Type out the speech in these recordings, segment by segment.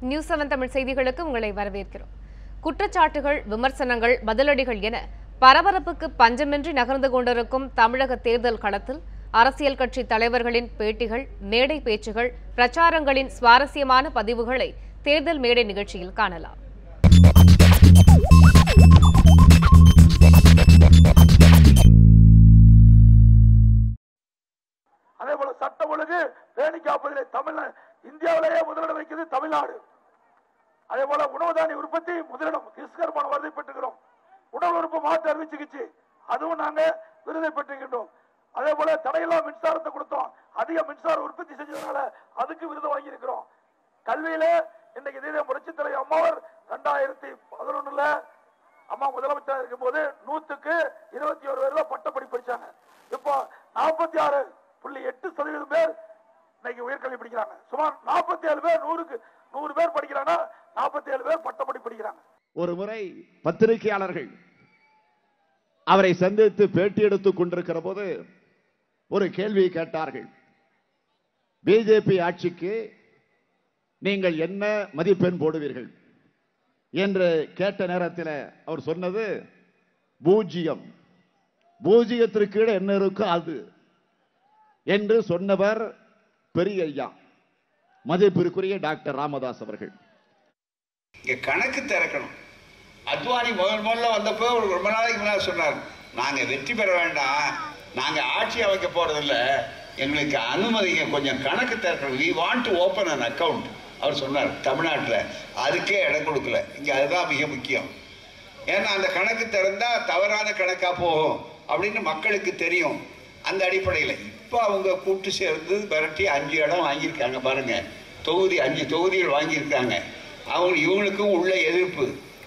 News seven Tamil செய்திகளுக்கு உங்களை வரவேற்கிறோம். குற்றச்சாட்டுகள் விமர்சனங்கள் பதிலடிகள் என பரபரப்புக்கு பஞ்சமின்றி நகர்ந்து கொண்டிருக்கும் தமிழக தேர்தல் களத்தில் அரசியல் கட்சி தலைவர்களின் பேட்டிகள் மேடை பேச்சுகள் பிரச்சாரங்களின் சுவாரஸ்யமான பதிவுகளை தேர்தல் மேடை நிகழ்ச்சியில் காணலாம். அதே போல சட்டம் ஒழுங்கு பேணி காப்பதிலே தமிழ் இந்தியாவிலேயே முதலிடம் வைக்கிறது தமிழ்நாடு. அதே போல உணவு தானிய உற்பத்தி முதலிடம் கிறிஸ்கர்மான விருதை பெற்றுகிறோம் உடல் உறுப்பு மாற்று அறுவை சிகிச்சை அதுவும் நாங்க விருதை பெற்றுகின்றோம் அதே போல தடையில்லா மின்சாரத்தை கொடுத்தோம். அதிக மின்சார உற்பத்தி செஞ்சதுனால அதுக்கு விருது வாங்கியிருக்கிறோம். கல்வியில இன்னைக்கு இதே புரட்சி தலைவர் அம்மாவர் ரெண்டாயிரத்தி பதினொன்னுல அம்மா முதலமைச்சர் இருக்கும் போது நூத்துக்கு இருபத்தி ஒரு பேர் தான் பட்டப்படி படிச்சாங்க இப்போ நாற்பத்தி ஆறு புள்ளி எட்டு சதவீதம் பேர் இன்னைக்கு உயர்கல்வி படிக்கிறாங்க. சுமார் நாற்பத்தி ஏழு பேர் நூறுக்கு நூறு பேர் படிக்கிறாங்கன்னா நாற்பத்தி ஏழு பேர் பட்டப்படி படிக்கிறாங்க. ஒரு முறை பத்திரிகையாளர்கள் அவரை சந்தித்து பேட்டி எடுத்துக் கொண்டிருக்கிற போது ஒரு கேள்வியை கேட்டார்கள். பிஜேபி ஆட்சிக்கு நீங்கள் என்ன மதிப்பெண் போடுவீர்கள்? என்று கேட்ட நேரத்தில் அவர் சொன்னது பூஜ்ஜியம். பூஜ்ஜியத்திற்கு கீழே என்ன இருக்கோ அது என்று சொன்னவர் பெரிய ஐயா மதிப்பிற்குரிய டாக்டர் ராமதாஸ் அவர்கள். இங்க கணக்கு திறக்கணும். அத்வானி முதல் முதல்ல வந்தப்போ ஒரு ரொம்ப நாளைக்கு முன்னாடி சொன்னார் நாங்க வெற்றி பெற வேண்டாம். நாங்க ஆட்சி அமைக்க போறதில்ல. எங்களுக்கு அனுமதிங்க கொஞ்சம் கணக்கு திறக்கணும். We want to open an account அவர் சொன்னார் தமிழ்நாட்டில். அதுக்கே இடம் கொடுக்கல. இங்கே அதுதான் மிக முக்கியம். ஏன்னா அந்த கணக்கு திறந்தால் தவறான கணக்காக போகும். அப்படின்னு மக்களுக்கு தெரியும். அந்த அடிப்படையில். இப்போ அவங்க கூட்டு சேர்ந்து விரட்டி அஞ்சு இடம் வாங்கியிருக்காங்க பாருங்கள் தொகுதி அஞ்சு தொகுதிகள் வாங்கியிருக்காங்க. அவங்க இவங்களுக்கும் உள்ள எதிர்ப்பு.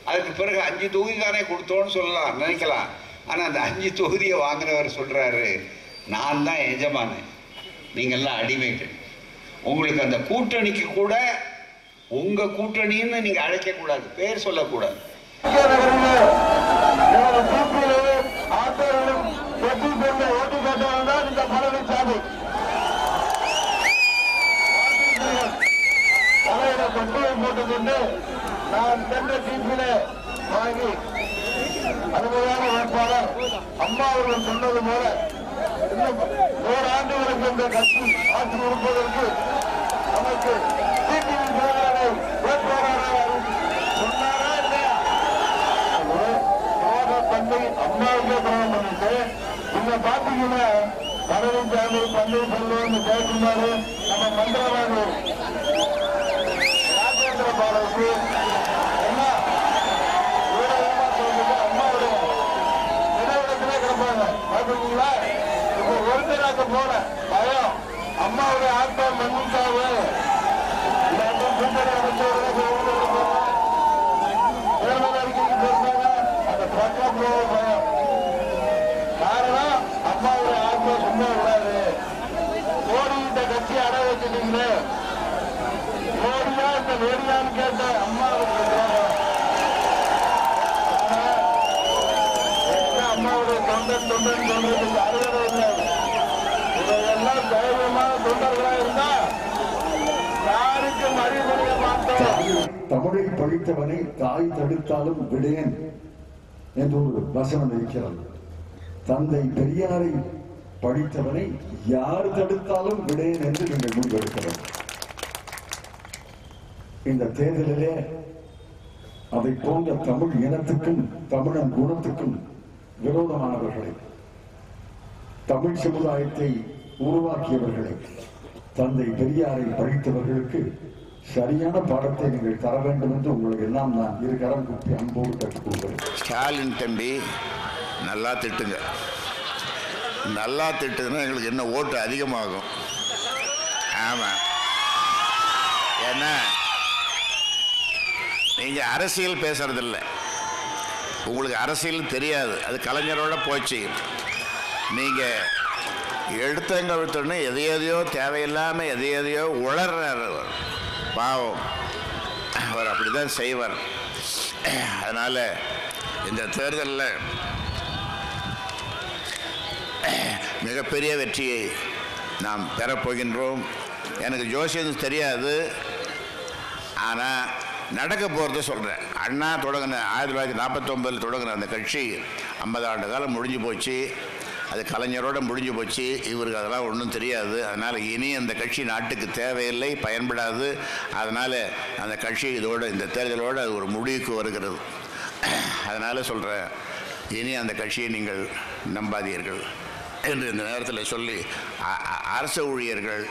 அதுக்கு பிறகு அஞ்சு தொகுதி தானே கொடுத்தோன்னு சொல்லலாம் நினைக்கலாம். ஆனால் அந்த அஞ்சு தொகுதியை வாங்கினவர் சொல்கிறாரு நான் தான் எஜமானு நீங்கள்லாம் அடிமைகள். உங்களுக்கு அந்த கூட்டணிக்கு கூட உங்கள் கூட்டணின்னு நீங்கள் அழைக்கக்கூடாது பேர் சொல்லக்கூடாது. போட்டுக்கொண்டு நான் சென்ற தீர்ப்பிலே வாங்கி அருமையான வேட்பாளர் அம்மா அவர்கள் சொன்னது போல இன்னும் ஓராண்டுகளுக்கு இந்த கட்சி ஆட்சி இருப்பதற்கு நமக்கு டிடிவி தேர்தலை வேட்பாளராக சொன்னாரா இல்லையா? துரோக பண்ணி அம்மாவுக்கே இங்க பாத்தீங்கன்னா பழனிசாமி பன்னீர்செல்வம் ஜெயக்குமார் நம்ம மந்திரவாதி ராஜேந்திர பாலாஜி. என்ன அம்மாவுடைய நினைவிடத்திலே கிடப்பாங்க. பாத்தீங்களா இப்ப ஒருத்தராக்க போன பயம். அம்மாவுடைய ஆத்மா மன்னிச்சாவே தொண்டன் சொல்றதுக்கு அருகதை இல்லை இதையெல்லாம் தைரியமாக தொண்டர்களா இருந்தா யாருக்கும் அறிவுரைய மாட்டோம் தமிழை படித்தவனை தாய் தடுத்தாலும் விடேன் என்று ஒரு வசனம் இருக்கிறது. தந்தை பெரியாரை படித்தவனை யார் தடுத்தாலும் விடேன் என்று நீங்கள் முடிவெடுக்கிறோம் இந்த தேர்தலிலே அதை போன்ற தமிழ் இனத்துக்கும் தமிழன் குணத்துக்கும் விரோதமானவர்களை தமிழ் சமுதாயத்தை உருவாக்கியவர்களை தந்தை பெரியாரை படித்தவர்களுக்கு சரியான பாடத்தை நீங்கள் தர வேண்டும் என்று உங்களுக்கு எல்லாம் நான் இரு கரம் குப்பி அன்போடு கற்றுக்கொள்கிறேன் ஸ்டாலின் தம்பி நல்லா திட்டுங்க. நல்லா திட்டுதுன்னா எங்களுக்கு என்ன ஓட்டு அதிகமாகும்? ஆமாம் ஏன்னா நீங்கள் அரசியல் பேசுறதில்ல. உங்களுக்கு அரசியல் தெரியாது. அது கலைஞரோட போச்சு. நீங்கள் எடுத்தங்க விட்டோன்னு எதை எதையோ தேவையில்லாமல் எதை எதையோ உளர்றார் அவர். பாவம். அவர் அப்படி தான் செய்வார். அதனால் இந்த தேர்தலில் மிகப்பெரிய வெற்றியை நாம் பெறப்போகின்றோம் எனக்கு ஜோசியம் தெரியாது. ஆனால் நடக்க போகிறத சொல்கிறேன் அண்ணா தொடங்கின ஆயிரத்தி தொள்ளாயிரத்தி நாற்பத்தொம்பதில் தொடங்கின அந்த கட்சி ஐம்பது ஆண்டு காலம் முடிஞ்சு போச்சு. அது கலைஞரோட முடிஞ்சு போச்சு. இவருக்கு அதெல்லாம் ஒன்றும் தெரியாது. அதனால் இனி அந்த கட்சி நாட்டுக்கு தேவையில்லை பயன்படாது. அதனால் அந்த கட்சி இதோட இந்த தேர்தலோடு அது ஒரு முடிவுக்கு வருகிறது. அதனால் சொல்கிறேன் இனி அந்த கட்சியை நீங்கள் நம்பாதீர்கள் என்று இந்த நேரத்தில் சொல்லி அ- அரசு ஊழியர்கள்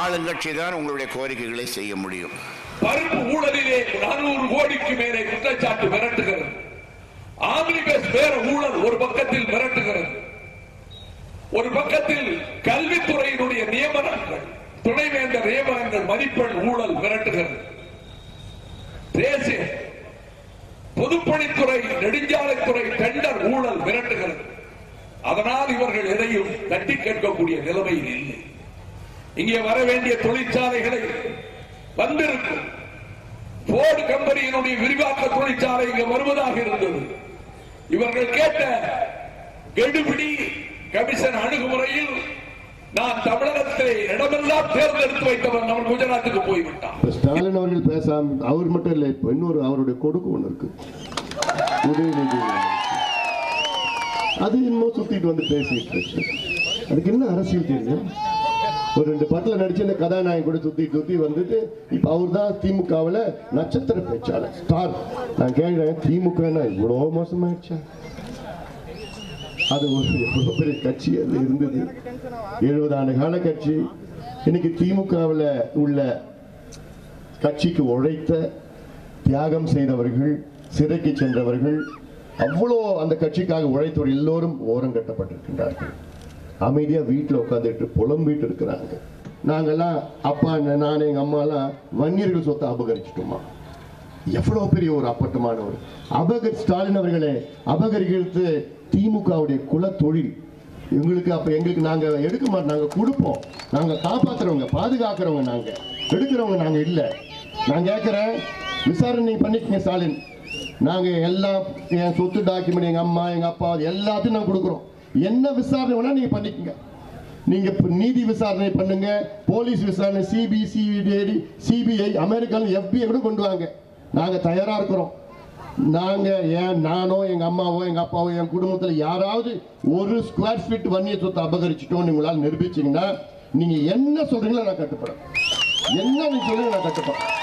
ஆளுங்கட்சி தான் உங்களுடைய கோரிக்கைகளை செய்ய முடியும். ஊழலிலே நானூறு கோடிக்கு மேலே குற்றச்சாட்டு மிரட்டுகிறது. ஆம்னிபஸ் பேர ஊழல் ஒரு பக்கத்தில் மிரட்டுகிறது. ஒரு பக்கத்தில் கல்வித்துறையினுடைய நியமனங்கள் துணைவேந்தர் நியமனங்கள் மதிப்பெண் ஊழல் மிரட்டுகிறது. தேசிய பொதுப்பணித்துறை நெடுஞ்சாலைத்துறை டெண்டர் ஊழல் மிரட்டுகிறது. அதனால் இவர்கள் எதையும் தட்டி கேட்கக்கூடிய நிலைமையில் இல்லை. இங்கே வர வேண்டிய தொழிற்சாலைகளை வந்திருக்கும் போர்டு கம்பெனியினுடைய விரிவாக்க தொழிற்சாலை இங்க வருவதாக இருந்தது. இவர்கள் கேட்ட கெடுபிடி கமிஷன் அணுகுமுறையில் நான் தமிழகத்தை இடமெல்லாம் தேர்ந்தெடுத்து வைத்தவன் அவன் குஜராத்துக்கு போய்விட்டான். ஸ்டாலின் அவர்கள் பேசாம அவர் மட்டும் இல்லை இன்னொரு அவருடைய கொடுக்கு ஒன்று இருக்கு. உதயநிதி அது இன்னும் சுத்திட்டு வந்து பேசிட்டு இருக்கு. அதுக்கு என்ன அரசியல் தெரியும்? ஒரு ரெண்டு படத்துல நடிச்சு இந்த கதாநாயகன் கூட சுத்தி சுத்தி வந்துட்டு இப்ப அவர் தான் திமுகவுல நட்சத்திர பேச்சாளர் ஸ்டார் நான் கேட்கிறேன் திமுக இவ்வளவு மோசமாயிடுச்சா? அது ஒரு எவ்வளவு பெரிய கட்சி அது இருந்தது. எழுபது ஆண்டு கால கட்சி. இன்னைக்கு திமுகவில் உள்ள கட்சிக்கு உழைத்த தியாகம் செய்தவர்கள் சிறைக்கு சென்றவர்கள் அவ்வளோ அந்த கட்சிக்காக உழைத்தவர் எல்லோரும் ஓரம் அமைதியாக வீட்டில் உட்காந்துட்டு புலம்பிட்டு இருக்கிறாங்க. நாங்கள்லாம் அப்பா நான் எங்கள் அம்மாலாம் வன்னியர்கள் சொத்தை அபகரிச்சிட்டோமா? எவ்வளோ பெரிய ஒரு அப்பட்டமானவர். அபகர் ஸ்டாலின் அவர்களே அபகரிக்கிறது திமுகவுடைய குல தொழில். எங்களுக்கு அப்போ எங்களுக்கு நாங்கள் எடுக்க மாட்டோம் நாங்கள் கொடுப்போம். நாங்கள் காப்பாத்துறவங்க பாதுகாக்கிறவங்க நாங்கள் எடுக்கிறவங்க நாங்கள் இல்லை. நான் கேட்குறேன் விசாரணை பண்ணிக்கங்க ஸ்டாலின். நாங்கள் எல்லாம் என் சொத்து டாக்குமெண்ட் எங்கள் அம்மா எங்கள் அப்பா எல்லாத்தையும் நாங்கள் கொடுக்குறோம். என்ன விசாரணை வேணா நீங்க பண்ணிக்கங்க. நீங்க நீதி விசாரணை பண்ணுங்க போலீஸ் விசாரணை சிபிசிஐடி சிபிஐ அமெரிக்கன் எஃபிஐ கூட கொண்டு வாங்க. நாங்க தயாரா இருக்கிறோம். நாங்க ஏன் நானோ எங்க அம்மாவோ எங்க அப்பாவோ என் குடும்பத்துல யாராவது ஒரு ஸ்கொயர் ஃபீட் வன்னிய சொத்தை அபகரிச்சிட்டோம் உங்களால் நிரூபிச்சீங்கன்னா நீங்க என்ன சொல்றீங்களோ நான் கட்டுப்படுறேன். என்ன நீ சொல்லுங்க நான் கட்டுப்படுறேன்.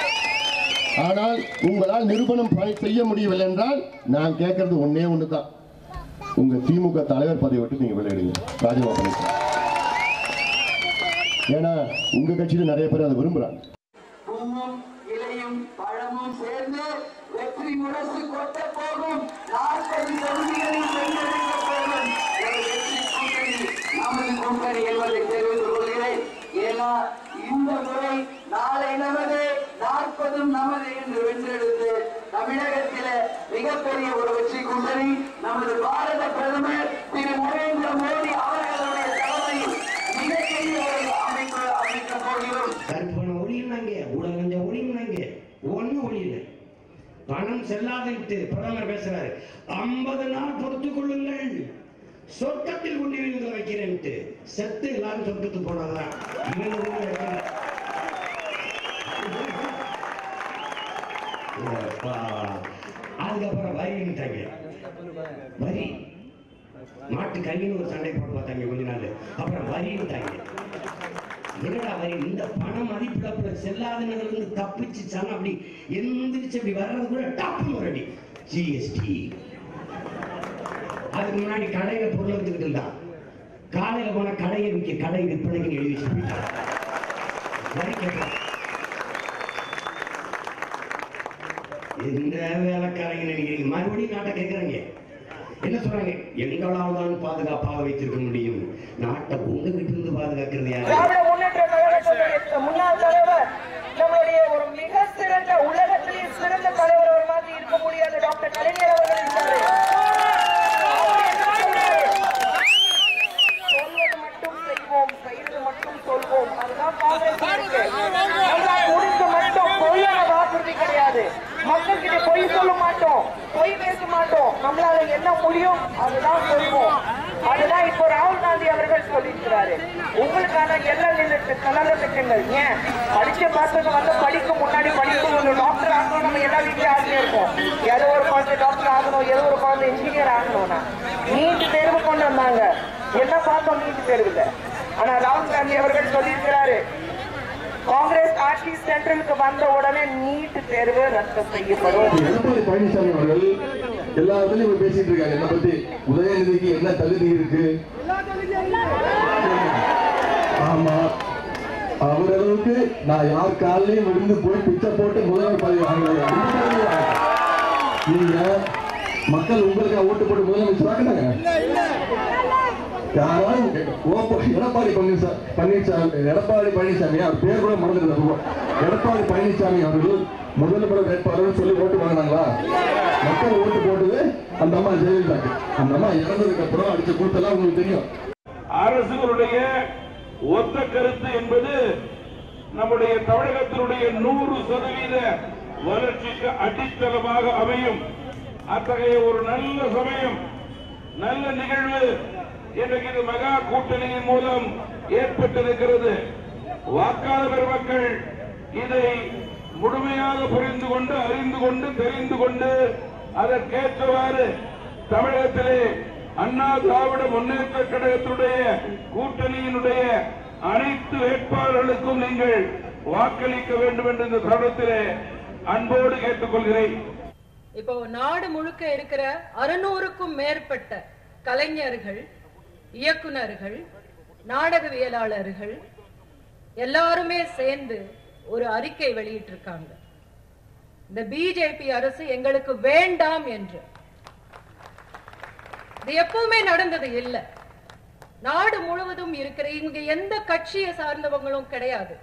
ஆனால் உங்களால் நிரூபணம் செய்ய முடியவில்லை என்றால் நான் கேட்கறது ஒன்றே ஒன்று தான் உங்க திமுக தலைவர் பதவி விட்டு நீங்க விளையாடுங்க. ராஜினாமா பண்ணிக்கலாம் ஏன்னா உங்க கட்சியில நிறைய பேர் அதை விரும்புகிறாங்க இந்த முறை நாளை நமது நாற்பதும் நமது என்று வென்றெடுத்து தமிழகத்தில மிகப்பெரிய ஒரு வெற்றி கூட்டணி நமது பாரத பிரதமர் திரு நரேந்திர மோடி அவர்களுடைய தலைமையில் மிகப்பெரிய ஒரு அமைப்பு அமைக்க போகிறோம். கருப்பு ஒளியினாங்க உலகஞ்ச ஒளியினாங்க ஒழியுனாங்க ஒளியில பணம் செல்லாதுன்ட்டு பிரதமர் பேசுறாரு. ஐம்பது நாள் பொறுத்துக் கொள்ளுங்கள். சொர்க்கத்தில் கொண்டு போய் வைக்கிறேன்ட்டு செத்து எல்லாரும் சொர்க்கத்துக்கு போனாதான் இவங்க அதுக்கப்புறம் வரின்ட்டாங்க வரி. மாட்டு கல்வின்னு ஒரு சண்டை போட்டு பார்த்தாங்க கொஞ்ச நாள். அப்புறம் வரின்ட்டாங்க என்னடா வரி? இந்த பண மதிப்பிழப்புல செல்லாதனதுல இருந்து தப்பிச்சு அப்படி எந்திரிச்சு அப்படி வர்றது கூட டப்புன்னு ஒரு அடி. ஜிஎஸ்டி அதுக்கு முன்னாடி கடையில பொருள் எடுத்துக்கிட்டு இருந்தான். காலையில போன கடையை விற்க கடை விற்பனைக்கு எழுதி வச்சு வரி கேட்டான் இந்த வேலைக்காரங்க நினைக்கிறீங்க? மறுபடியும் நாட்டை கேட்கறாங்க என்ன சொல்றாங்க? எங்களால் தான் பாதுகாப்பாக வைத்திருக்க முடியும். நாட்டை உங்ககிட்ட இருந்து பாதுகாக்கிறது யாரு திராவிட முன்னேற்ற கழகத்தினுடைய முன்னாள் தலைவர் நம்மளுடைய ஒரு மிக சிறந்த உலகத்திலேயே சிறந்த தலைவர் ஒரு மாதிரி இருக்க முடியாத டாக்டர் கலைஞர் அவர்கள் இருந்தாரு அவர் என்ன சொல்றாரு? சொல்வது மட்டும் செய்வோம் செய்வது மட்டும் சொல்வோம் அதுதான் காங்கிரஸ் இருக்கு. நல்லா முடிந்து மட்டும் பொய்யான வாக்குறுதி கிடையாது மக்கள் கிட்ட பொய் சொல்ல மாட்டோம் பொய் பேச மாட்டோம் மாட்டோம் நம்மளால என்ன முடியும் அதுதான் சொல்லுவோம் அதுதான் இப்போ ராகுல் காந்தி அவர்கள் சொல்லியிருக்கிறாரு. உங்களுக்கான எல்லா நல்ல திட்டங்கள். ஏன்? படிச்ச பசங்க வந்து படிக்க முன்னாடி படிக்கும் ஒரு டாக்டர் ஆகணும் நம்ம எல்லா வீட்லயும் ஆசையா இருக்கும் ஏதோ ஒரு குழந்தை டாக்டர் ஆகணும் ஏதோ ஒரு குழந்தை இன்ஜினியர் ஆகணும்னா. நீட்டு தேர்வு கொண்டு வந்தாங்க. என்ன பார்த்தோம் நீட்டு தேர்வுல? ஆனா ராகுல் காந்தி அவர்கள் சொல்லியிருக்கிறாரு காங்கிரஸ் ஆட்சி சென்ட்ரலுக்கு வந்த உடனே நீட் தேர்வு ரத்து செய்யப்படும். எடப்பாடி பழனிசாமி அவர்கள் எல்லா இடத்துலயும் இவங்க பேசிட்டு இருக்காங்க. என்ன பத்தி உதயநிதிக்கு என்ன தகுதி இருக்கு? ஆமா. அவர் அளவுக்கு நான் யார் காலையும் விழுந்து போய் பிச்சை போட்டு முதல்வர் பதவி வாங்கலையா நீங்க மக்கள் உங்களுக்கு ஓட்டு போட்டு முதலமைச்சர் வாங்கினாங்க? யாராவது எடப்பாடி பழனிசாமி பழனிசாமி எடப்பாடி பழனிசாமி அவர் பேர் கூட மறந்துருந்தாங்க எடப்பாடி பழனிசாமி அவர்கள் முதல்வர் வேட்பாளர் சொல்லி ஓட்டு வாங்கினாங்களா? மக்கள் ஓட்டு போட்டது அந்த அம்மா ஜெயலலிதாக்கு அந்த அம்மா இறந்ததுக்கு அப்புறம் அடிச்ச கூட்டெல்லாம் உங்களுக்கு தெரியும். அரசுகளுடைய ஒத்த கருத்து என்பது நம்முடைய தமிழகத்தினுடைய நூறு சதவீத வளர்ச்சிக்கு அடித்தளமாக அமையும். அத்தகைய ஒரு நல்ல சமயம் நல்ல நிகழ்வு இன்றைக்கு இது மகா கூட்டணியின் மூலம் ஏற்பட்டிருக்கிறது. வாக்காளர் பெருமக்கள் இதை முழுமையாக புரிந்து கொண்டு அறிந்து கொண்டு தெரிந்து கொண்டு அதற்கேற்றவாறு தமிழகத்திலே அண்ணா திராவிட முன்னேற்ற கழகத்தினுடைய கூட்டணியினுடைய அனைத்து வேட்பாளர்களுக்கும் நீங்கள் வாக்களிக்க வேண்டும் என்று இந்த தருணத்திலே அன்போடு கேட்டுக்கொள்கிறேன். இப்போ நாடு முழுக்க இருக்கிற அறுநூறுக்கும் மேற்பட்ட கலைஞர்கள் இயக்குனர்கள் நாடகவியலாளர்கள் எல்லாருமே சேர்ந்து ஒரு அறிக்கை வெளியிட்டிருக்காங்க. இந்த பிஜேபி அரசு எங்களுக்கு வேண்டாம் என்று. இது எப்பவுமே நடந்தது இல்ல. நாடு முழுவதும் இருக்கிற இங்க எந்த கட்சியை சார்ந்தவங்களும் கிடையாது.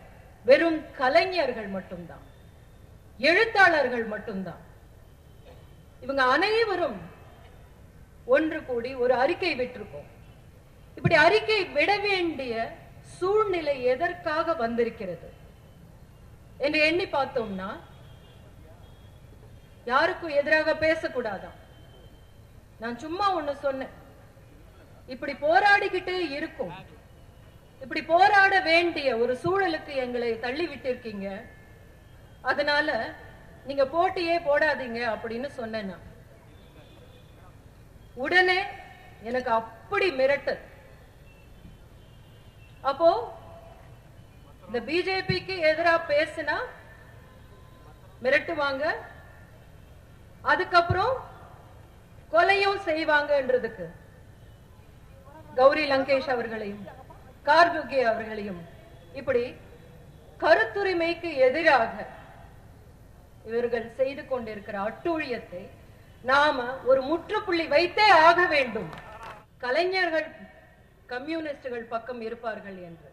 வெறும் கலைஞர்கள் மட்டும்தான். எழுத்தாளர்கள் மட்டும்தான். இவங்க அனைவரும் ஒன்று கூடி ஒரு அறிக்கை விட்டிருக்கோம். இப்படி அறிக்கை விட வேண்டிய சூழ்நிலை எதற்காக வந்திருக்கிறது? என்று எண்ணி பார்த்தோம்னா யாருக்கும் எதிராக பேசக்கூடாதாம். நான் சும்மா ஒண்ணு சொன்னேன். இப்படி போராடிக்கிட்டே இருக்கும். இப்படி போராட வேண்டிய ஒரு சூழலுக்கு எங்களை தள்ளி விட்டிருக்கீங்க அதனால நீங்க போட்டியே போடாதீங்க அப்படின்னு சொன்னேன் நான். உடனே எனக்கு அப்படி மிரட்டல். அப்போ இந்த பிஜேபிக்கு எதிரா பேசினா மிரட்டுவாங்க. அதுக்கப்புறம் கொலையும் செய்வாங்கன்றதுக்கு கௌரி லங்கேஷ் அவர்களையும் கார்குகே அவர்களையும் இப்படி கருத்துரிமைக்கு எதிராக இவர்கள் செய்து கொண்டிருக்கிற அட்டூழியத்தை நாம ஒரு முற்றுப்புள்ளி வைத்தே ஆக வேண்டும். கலைஞர்கள் கம்யூனிஸ்டுகள் பக்கம் இருப்பார்கள் என்று.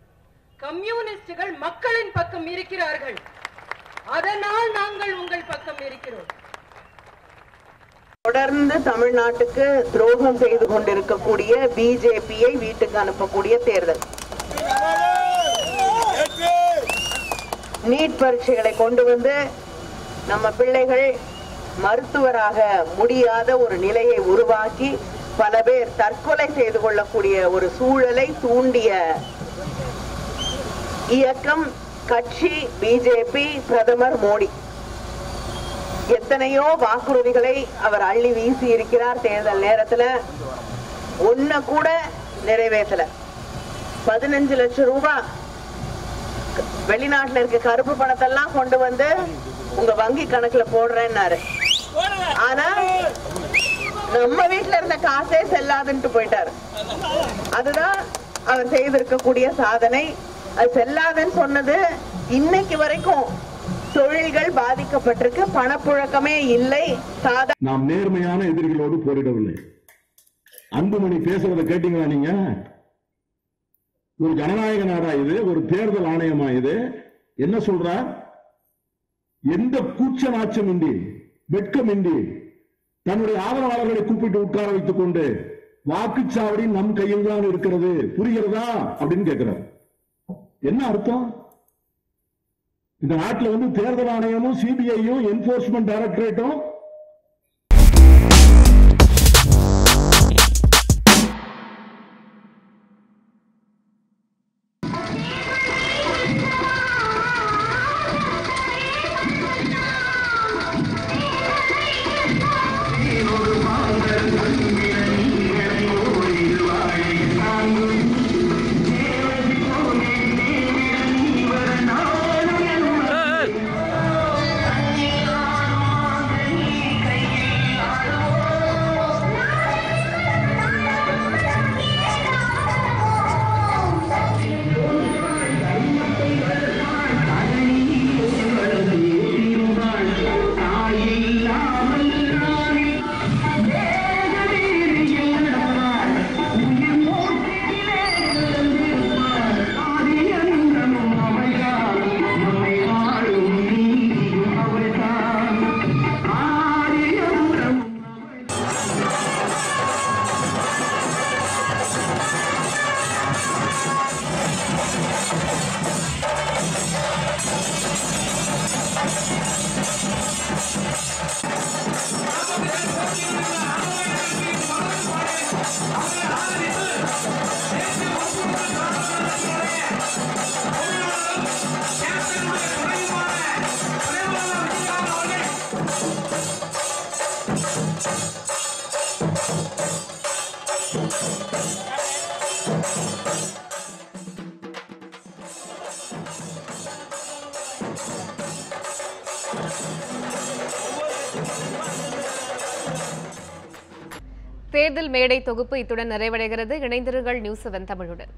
கம்யூனிஸ்டுகள் மக்களின் பக்கம் இருக்கிறார்கள். அதனால் நாங்கள் உங்கள் பக்கம் இருக்கிறோம். தொடர்ந்து தமிழ்நாட்டுக்கு துரோகம் செய்து கொண்டிருக்கக்கூடிய பிஜேபியை வீட்டுக்கு அனுப்பக்கூடிய தேர்தல். நீட் பரீட்சைகளை கொண்டு வந்து நம்ம பிள்ளைகள் மருத்துவராக முடியாத ஒரு நிலையை உருவாக்கி பல பேர் தற்கொலை செய்து கொள்ளக்கூடிய ஒரு சூழலை தூண்டிய இயக்கம் கட்சி பிஜேபி பிரதமர் மோடி. எத்தனையோ வாக்குறுதிகளை அவர் அள்ளி வீசி இருக்கிறார் தேர்தல் நேரத்துல. ஒன்ன கூட நிறைவேற்றல. பதினஞ்சு லட்சம் ரூபாய் வெளிநாட்டுல இருக்க கருப்பு பணத்தெல்லாம் கொண்டு வந்து உங்க வங்கி கணக்குல போடுறேன்னாரு. ஆனா நம்ம வீட்டுல இருந்த காசே செல்லாதுன்ட்டு போயிட்டாரு. அதுதான் அவர் செய்திருக்கக்கூடிய சாதனை. அது செல்லாதுன்னு சொன்னது இன்னைக்கு வரைக்கும் தொழில்கள் பாதிக்கப்பட்டிருக்கு பணப்புழக்கமே இல்லை நாம் நேர்மையான எதிரிகளோடு போரிடவில்லை. அன்புமணி பேசுறதை கேட்டீங்களா நீங்க? ஒரு ஜனநாயக நாடா இது ஒரு தேர்தல் ஆணையமா இது? என்ன சொல்றார் எந்த கூச்ச நாச்சமின்றி வெட்கமின்றி தன்னுடைய ஆதரவாளர்களை கூப்பிட்டு உட்கார வைத்துக் கொண்டு வாக்குச்சாவடி நம் கையில் தான் இருக்கிறது. புரிகிறதா? அப்படின்னு கேட்கிறார் என்ன அர்த்தம்? இந்த நாட்டில் வந்து தேர்தல் ஆணையமும் சிபிஐயும் என்போர்ஸ்மெண்ட் டைரக்டரேட்டும் தேர்தல் மேடை தொகுப்பு இத்துடன் நிறைவடைகிறது. இணைந்திருங்கள் நியூஸ் செவன் தமிழுடன்.